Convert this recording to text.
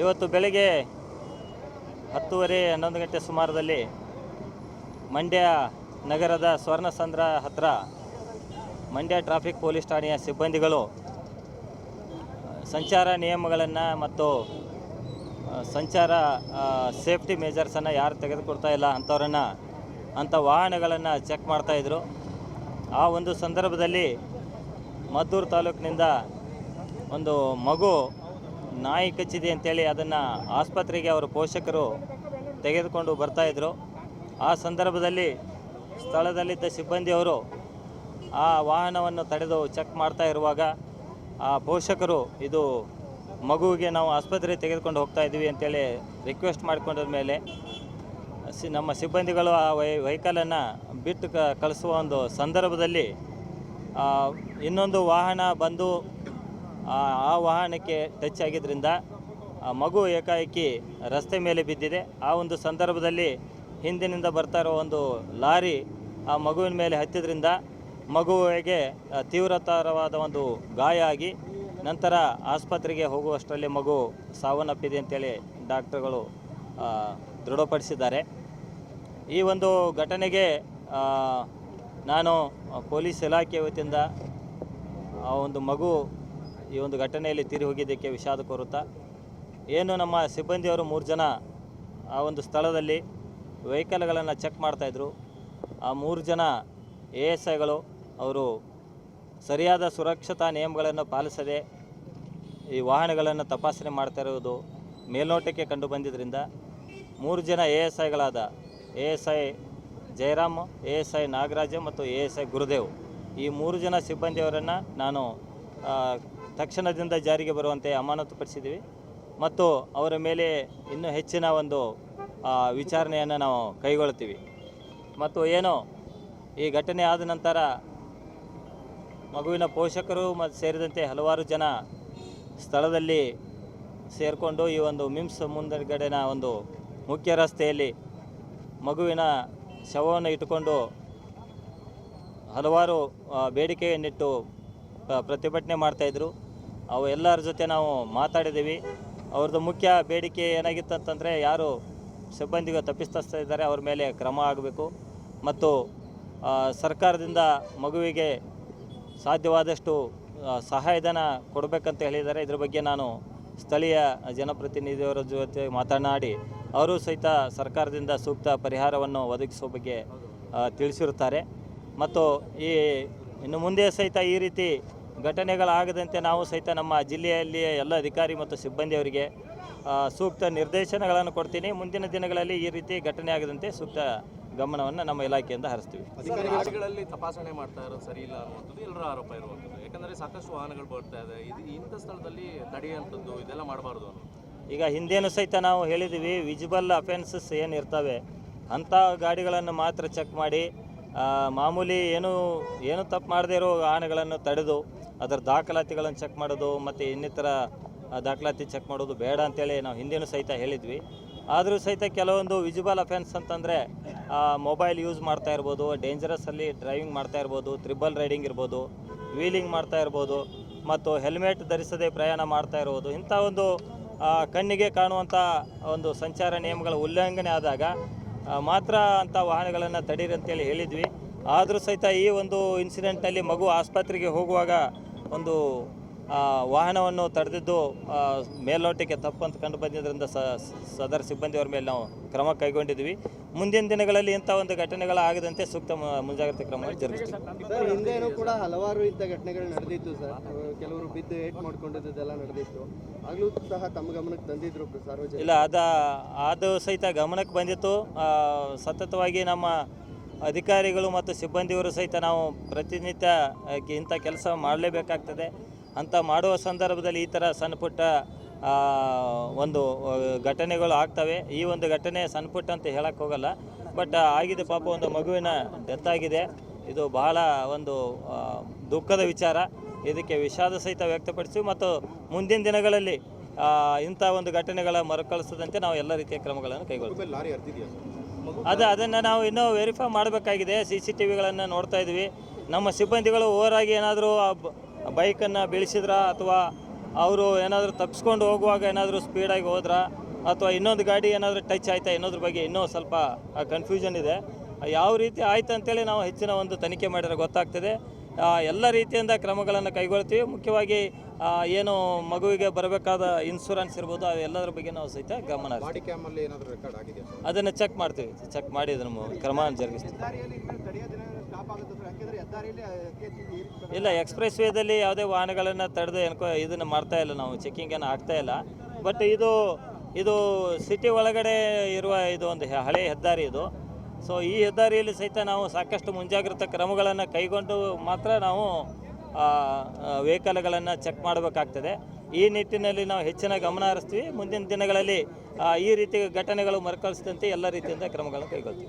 ಇವತ್ತು ಬೆಳಗ್ಗೆ ಹತ್ತುವರೆ ಹನ್ನೊಂದು ಗಂಟೆ ಸುಮಾರದಲ್ಲಿ ಮಂಡ್ಯ ನಗರದ ಸ್ವರ್ಣಸಂದ್ರ ಹತ್ರ ಮಂಡ್ಯ ಟ್ರಾಫಿಕ್ ಪೊಲೀಸ್ ಠಾಣೆಯ ಸಿಬ್ಬಂದಿಗಳು ಸಂಚಾರ ನಿಯಮಗಳನ್ನು ಮತ್ತು ಸಂಚಾರ ಸೇಫ್ಟಿ ಮೇಜರ್ಸನ್ನು ಯಾರು ತೆಗೆದುಕೊಡ್ತಾ ಇಲ್ಲ ಅಂಥವ್ರನ್ನು, ಅಂಥ ವಾಹನಗಳನ್ನು ಚೆಕ್ ಮಾಡ್ತಾಯಿದ್ರು ಆ ಒಂದು ಸಂದರ್ಭದಲ್ಲಿ ಮದ್ದೂರು ತಾಲೂಕಿನಿಂದ ಒಂದು ಮಗು ನಾಯಿ ಕಚ್ಚಿದೆ ಅಂತೇಳಿ ಅದನ್ನು ಆಸ್ಪತ್ರೆಗೆ ಅವರ ಪೋಷಕರು ತೆಗೆದುಕೊಂಡು ಬರ್ತಾಯಿದ್ರು ಆ ಸಂದರ್ಭದಲ್ಲಿ ಸ್ಥಳದಲ್ಲಿದ್ದ ಸಿಬ್ಬಂದಿಯವರು ಆ ವಾಹನವನ್ನು ತಡೆದು ಚೆಕ್ ಮಾಡ್ತಾ ಇರುವಾಗ ಆ ಪೋಷಕರು, ಇದು ಮಗುವಿಗೆ ನಾವು ಆಸ್ಪತ್ರೆಗೆ ತೆಗೆದುಕೊಂಡು ಹೋಗ್ತಾ ಇದ್ದೀವಿ ಅಂತೇಳಿ ರಿಕ್ವೆಸ್ಟ್ ಮಾಡಿಕೊಂಡ ಮೇಲೆ ಸಿ, ನಮ್ಮ ಸಿಬ್ಬಂದಿಗಳು ಆ ವೈ ವೆಹಿಕಲನ್ನು ಬಿಟ್ಟು ಕಳಿಸುವ ಒಂದು ಸಂದರ್ಭದಲ್ಲಿ ಇನ್ನೊಂದು ವಾಹನ ಬಂದು ಆ ವಾಹನಕ್ಕೆ ಟಚ್ ಆಗಿದ್ದರಿಂದ ಮಗು ಏಕಾಏಕಿ ರಸ್ತೆ ಮೇಲೆ ಬಿದ್ದಿದೆ. ಆ ಒಂದು ಸಂದರ್ಭದಲ್ಲಿ ಹಿಂದಿನಿಂದ ಬರ್ತಾ ಇರೋ ಒಂದು ಲಾರಿ ಆ ಮಗುವಿನ ಮೇಲೆ ಹತ್ತಿದ್ರಿಂದ ಮಗುವಿಗೆ ತೀವ್ರತರವಾದ ಒಂದು ಗಾಯ ಆಗಿ ನಂತರ ಆಸ್ಪತ್ರೆಗೆ ಹೋಗುವಷ್ಟರಲ್ಲಿ ಮಗು ಸಾವನ್ನಪ್ಪಿದೆ ಅಂತೇಳಿ ಡಾಕ್ಟರ್ಗಳು ದೃಢಪಡಿಸಿದ್ದಾರೆ. ಈ ಒಂದು ಘಟನೆಗೆ ನಾನು ಪೊಲೀಸ್ ಇಲಾಖೆ ವತಿಯಿಂದ ಆ ಒಂದು ಮಗು ಈ ಒಂದು ಘಟನೆಯಲ್ಲಿ ತೀರಿ ಹೋಗಿದ್ದಕ್ಕೆ ವಿಷಾದ ಕೋರುತ್ತಾ ಏನು ನಮ್ಮ ಸಿಬ್ಬಂದಿಯವರು ಮೂರು ಜನ ಆ ಒಂದು ಸ್ಥಳದಲ್ಲಿ ವೆಹಿಕಲ್ಗಳನ್ನು ಚೆಕ್ ಮಾಡ್ತಾಯಿದ್ರು ಆ ಮೂರು ಜನ ಎ ಎಸ್ ಐಗಳು ಅವರು ಸರಿಯಾದ ಸುರಕ್ಷತಾ ನಿಯಮಗಳನ್ನು ಪಾಲಿಸದೆ ಈ ವಾಹನಗಳನ್ನು ತಪಾಸಣೆ ಮಾಡ್ತಾ ಇರುವುದು ಮೇಲ್ನೋಟಕ್ಕೆ ಕಂಡು ಬಂದಿದ್ದರಿಂದ ಮೂರು ಜನ A S ಐಗಳಾದ A S I Jayaram, A S I Nagaraja ಮತ್ತು ಎ ಎಸ್ ಐ ಗುರುದೇವ್ ಈ ಮೂರು ಜನ ಸಿಬ್ಬಂದಿಯವರನ್ನು ನಾನು ತಕ್ಷಣದಿಂದ ಜಾರಿಗೆ ಬರುವಂತೆ ಅಮಾನತುಪಡಿಸಿದ್ದೀವಿ. ಮತ್ತು ಅವರ ಮೇಲೆ ಇನ್ನೂ ಹೆಚ್ಚಿನ ಒಂದು ವಿಚಾರಣೆಯನ್ನು ನಾವು ಕೈಗೊಳ್ತೀವಿ ಮತ್ತು ಏನು, ಈ ಘಟನೆ ಆದ ನಂತರ ಮಗುವಿನ ಪೋಷಕರು ಮತ್ತು ಸೇರಿದಂತೆ ಹಲವಾರು ಜನ ಸ್ಥಳದಲ್ಲಿ ಸೇರಿಕೊಂಡು ಈ ಒಂದು ಮಿಮ್ಸ್ ಮುಂದಗಡೆನ ಒಂದು ಮುಖ್ಯ ರಸ್ತೆಯಲ್ಲಿ ಮಗುವಿನ ಶವವನ್ನು ಇಟ್ಟುಕೊಂಡು ಹಲವಾರು ಬೇಡಿಕೆಯನ್ನಿಟ್ಟು ಪ್ರ- ಪ್ರತಿಭಟನೆ ಮಾಡ್ತಾಯಿದ್ರು ಅವು ಎಲ್ಲರ ಜೊತೆ ನಾವು ಮಾತಾಡಿದ್ದೀವಿ. ಅವ್ರದ್ದು ಮುಖ್ಯ ಬೇಡಿಕೆ ಏನಾಗಿತ್ತು ಅಂತಂದರೆ ಯಾರು ಸಿಬ್ಬಂದಿಗೆ ತಪ್ಪಿಸ್ತಾ ಇದ್ದಾರೆ, ಅವ್ರ ಮೇಲೆ ಕ್ರಮ ಆಗಬೇಕು. ಮತ್ತು ಸರ್ಕಾರದಿಂದ ಮಗುವಿಗೆ ಸಾಧ್ಯವಾದಷ್ಟು ಸಹಾಯಧನ ಕೊಡಬೇಕಂತ ಹೇಳಿದ್ದಾರೆ. ಇದ್ರ ಬಗ್ಗೆ ನಾನು ಸ್ಥಳೀಯ ಜನಪ್ರತಿನಿಧಿಯವರ ಜೊತೆ ಮಾತನಾಡಿ, ಅವರು ಸಹಿತ ಸರ್ಕಾರದಿಂದ ಸೂಕ್ತ ಪರಿಹಾರವನ್ನು ಒದಗಿಸುವ ಬಗ್ಗೆ ತಿಳಿಸಿರುತ್ತಾರೆ. ಮತ್ತು ಈ, ಇನ್ನು ಮುಂದೆ ಸಹಿತ ಈ ರೀತಿ ಘಟನೆಗಳಾಗದಂತೆ ನಾವು ಸಹಿತ ನಮ್ಮ ಜಿಲ್ಲೆಯಲ್ಲಿ ಎಲ್ಲ ಅಧಿಕಾರಿ ಮತ್ತು ಸಿಬ್ಬಂದಿಯವರಿಗೆ ಸೂಕ್ತ ನಿರ್ದೇಶನಗಳನ್ನು ಕೊಡ್ತೀನಿ. ಮುಂದಿನ ದಿನಗಳಲ್ಲಿ ಈ ರೀತಿ ಘಟನೆ ಆಗದಂತೆ ಸೂಕ್ತ ಗಮನವನ್ನು ನಮ್ಮ ಇಲಾಖೆಯಿಂದ ಹರಿಸ್ತೀವಿ. ಗಾಡಿಗಳಲ್ಲಿ ತಪಾಸಣೆ ಮಾಡ್ತಾ ಇರೋದು ಸರಿ ಇಲ್ಲ ಅನ್ನುವಂಥದ್ದು ಎಲ್ಲರ ಆರೋಪ ಇರುವಂಥದ್ದು. ಯಾಕಂದರೆ ಸಾಕಷ್ಟು ವಾಹನಗಳು ಬರ್ತಾ ಇದೆ. ಇದು ಇಂಥ ಸ್ಥಳದಲ್ಲಿ ತಡೆಯುವಂಥದ್ದು ಇದೆಲ್ಲ ಮಾಡಬಾರ್ದು ಅನ್ನೋದು. ಈಗ ಹಿಂದೇನು ಸಹಿತ ನಾವು ಹೇಳಿದ್ದೀವಿ ವಿಜಿಬಲ್ ಅಫೆನ್ಸಸ್ ಏನು ಇರ್ತವೆ ಅಂಥ ಗಾಡಿಗಳನ್ನು ಮಾತ್ರ ಚೆಕ್ ಮಾಡಿ ಮಾಮೂಲಿ ಏನು ಏನು ತಪ್ಪು ಮಾಡದೇ ಇರೋ ವಾಹನಗಳನ್ನು ತಡೆದು ಅದರ ದಾಖಲಾತಿಗಳನ್ನು ಚೆಕ್ ಮಾಡೋದು ಮತ್ತು ಇನ್ನಿತರ ದಾಖಲಾತಿ ಚೆಕ್ ಮಾಡೋದು ಬೇಡ ಅಂತೇಳಿ ನಾವು ಹಿಂದೇನು ಸಹಿತ ಹೇಳಿದ್ವಿ. ಆದರೂ ಸಹಿತ ಕೆಲವೊಂದು ವಿಜಿಬಲ್ ಅಫೆನ್ಸ್ ಅಂತಂದರೆ ಮೊಬೈಲ್ ಯೂಸ್ ಮಾಡ್ತಾ ಇರ್ಬೋದು ಡೇಂಜರಸ್ಸಲ್ಲಿ ಡ್ರೈವಿಂಗ್ ಮಾಡ್ತಾ ಇರ್ಬೋದು ತ್ರಿಬಲ್ ರೈಡಿಂಗ್ ಇರ್ಬೋದು ವೀಲಿಂಗ್ ಮಾಡ್ತಾ ಇರ್ಬೋದು, ಮತ್ತು ಹೆಲ್ಮೆಟ್ ಧರಿಸದೆ ಪ್ರಯಾಣ ಮಾಡ್ತಾ ಇರ್ಬೋದು, ಇಂಥ ಒಂದು ಕಣ್ಣಿಗೆ ಕಾಣುವಂಥ ಒಂದು ಸಂಚಾರ ನಿಯಮಗಳ ಉಲ್ಲಂಘನೆ ಆದಾಗ ಮಾತ್ರ ಅಂಥ ವಾಹನಗಳನ್ನು ತಡೀರಿ ಅಂತೇಳಿ ಹೇಳಿದ್ವಿ. ಆದರೂ ಸಹಿತ ಈ ಒಂದು ಇನ್ಸಿಡೆಂಟ್ನಲ್ಲಿ ಮಗು ಆಸ್ಪತ್ರೆಗೆ ಹೋಗುವಾಗ ಒಂದು ವಾಹನವನ್ನು ತಡೆದಿದ್ದು ಮೇಲ್ನೋಟಕ್ಕೆ ತಪ್ಪು ಅಂತ ಕಂಡು ಬಂದಿದ್ದರಿಂದ ಸದರ್ ಸಿಬ್ಬಂದಿಯವರ ಮೇಲೆ ನಾವು ಕ್ರಮ ಕೈಗೊಂಡಿದ್ವಿ. ಮುಂದಿನ ದಿನಗಳಲ್ಲಿ ಇಂಥ ಒಂದು ಘಟನೆಗಳಾಗದಂತೆ ಸೂಕ್ತ ಮುಂಜಾಗ್ರತೆ ಕ್ರಮ ಜರುಗಿಸ್ತೀವಿ. ಹಿಂದೆನೂ ಕೂಡ ಹಲವಾರು ಇಂಥ ಘಟನೆಗಳು ನಡೆದಿತ್ತು ಸರ್. ಕೆಲವರು ಬಿದ್ದು ಏಟ್ ಮಾಡ್ಕೊಂಡಿದ್ದೆಲ್ಲ ನಡೆದಿತ್ತು. ಆಗಲೂ ಸಹ ತಮ್ಮ ಗಮನಕ್ಕೆ ತಂದಿದ್ರು ಸಾರ್ವಜನಿಕ ಇಲ್ಲ ಅದ ಅದು ಸಹಿತ ಗಮನಕ್ಕೆ ಬಂದಿತ್ತು. ಸತತವಾಗಿ ನಮ್ಮ ಅಧಿಕಾರಿಗಳು ಮತ್ತು ಸಿಬ್ಬಂದಿಯವರು ಸಹಿತ ನಾವು ಪ್ರತಿನಿತ್ಯ ಇಂಥ ಕೆಲಸ ಮಾಡಲೇಬೇಕಾಗ್ತದೆ. ಅಂತ ಮಾಡುವ ಸಂದರ್ಭದಲ್ಲಿ ಈ ಥರ ಸಣ್ಣ ಪುಟ್ಟ ಒಂದು ಘಟನೆಗಳು ಆಗ್ತವೆ. ಈ ಒಂದು ಘಟನೆ ಸಣ್ಣ ಪುಟ್ಟ ಅಂತ ಹೇಳಕ್ಕೆ ಹೋಗಲ್ಲ. ಬಟ್ ಆಗಿದೆ ಪಾಪ ಒಂದು ಮಗುವಿನ ಡೆತ್ ಆಗಿದೆ ಇದು ಬಹಳ ಒಂದು ದುಃಖದ ವಿಚಾರ. ಇದಕ್ಕೆ ವಿಷಾದ ಸಹಿತ ವ್ಯಕ್ತಪಡಿಸಿ ಮತ್ತು ಮುಂದಿನ ದಿನಗಳಲ್ಲಿ ಇಂಥ ಒಂದು ಘಟನೆಗಳ ಮರುಕಳಿಸದಂತೆ ನಾವು ಎಲ್ಲ ರೀತಿಯ ಕ್ರಮಗಳನ್ನು ಹರ್ದಿದೆಯಾ ಅದು ಅದನ್ನು ನಾವು ಇನ್ನೂ ವೆರಿಫೈ ಮಾಡಬೇಕಾಗಿದೆ. ಸಿ ಸಿ ಟಿ ವಿಗಳನ್ನು ನೋಡ್ತಾ ಇದ್ವಿ. ನಮ್ಮ ಸಿಬ್ಬಂದಿಗಳು ಓವರಾಗಿ ಏನಾದರೂ ಬೈಕನ್ನು ಬೀಳಿಸಿದ್ರ? ಅಥವಾ ಅವರು ಏನಾದರೂ ತಪ್ಪಿಸ್ಕೊಂಡು ಹೋಗುವಾಗ ಏನಾದರೂ ಸ್ಪೀಡಾಗಿ ಹೋದ್ರ? ಅಥವಾ ಇನ್ನೊಂದು ಗಾಡಿ ಏನಾದರೂ ಟಚ್ ಆಯ್ತಾ? ಇನ್ನೊಂದ್ರ ಬಗ್ಗೆ ಇನ್ನೂ ಸ್ವಲ್ಪ ಕನ್ಫ್ಯೂಷನ್ ಇದೆ. ಯಾವ ರೀತಿ ಆಯ್ತು ಅಂತೇಳಿ ನಾವು ಹೆಚ್ಚಿನ ಒಂದು ತನಿಖೆ ಮಾಡಿದ್ರೆ ಗೊತ್ತಾಗ್ತದೆ. ಎಲ್ಲ ರೀತಿಯಿಂದ ಕ್ರಮಗಳನ್ನು ಕೈಗೊಳ್ತೀವಿ. ಮುಖ್ಯವಾಗಿ ಏನು ಮಗುವಿಗೆ ಬರಬೇಕಾದ ಇನ್ಶೂರೆನ್ಸ್ ಇರ್ಬೋದು ಅವೆಲ್ಲದರ ಬಗ್ಗೆ ನಾವು ಸಹಿತ ಗಮನ ಅದನ್ನು ಚೆಕ್ ಮಾಡ್ತೀವಿ. ಚೆಕ್ ಮಾಡಿ ಅದನ್ನು ಕ್ರಮ ಜರುಗಿಸ್ತೀವಿ. ಇಲ್ಲ ಎಕ್ಸ್ಪ್ರೆಸ್ ವೇದಲ್ಲಿ ಯಾವುದೇ ವಾಹನಗಳನ್ನು ತಡೆದು ಎನ್ಕೊ ಇದನ್ನು ಮಾಡ್ತಾ ಇಲ್ಲ ನಾವು. ಚೆಕಿಂಗ್ ಏನು ಆಗ್ತಾ ಇಲ್ಲ. ಬಟ್ ಇದು ಇದು ಸಿಟಿ ಒಳಗಡೆ ಇರುವ ಇದು ಒಂದು ಹಳೆ ಹೆದ್ದಾರಿ ಇದು. ಸೊ ಈ ಹೆದ್ದಾರಿಯಲ್ಲಿ ಸಹಿತ ನಾವು ಸಾಕಷ್ಟು ಮುಂಜಾಗ್ರತಾ ಕ್ರಮಗಳನ್ನು ಕೈಗೊಂಡು ಮಾತ್ರ ನಾವು ವೆಹಿಕಲ್ಗಳನ್ನು ಚೆಕ್ ಮಾಡಬೇಕಾಗ್ತದೆ. ಈ ನಿಟ್ಟಿನಲ್ಲಿ ನಾವು ಹೆಚ್ಚಿನ ಗಮನ ಹರಿಸ್ತೀವಿ. ಮುಂದಿನ ದಿನಗಳಲ್ಲಿ ಈ ರೀತಿ ಘಟನೆಗಳು ಮರುಕಳಿಸಿದಂತೆ ಎಲ್ಲ ರೀತಿಯಿಂದ ಕ್ರಮಗಳನ್ನು ಕೈಗೊಳ್ತೀವಿ.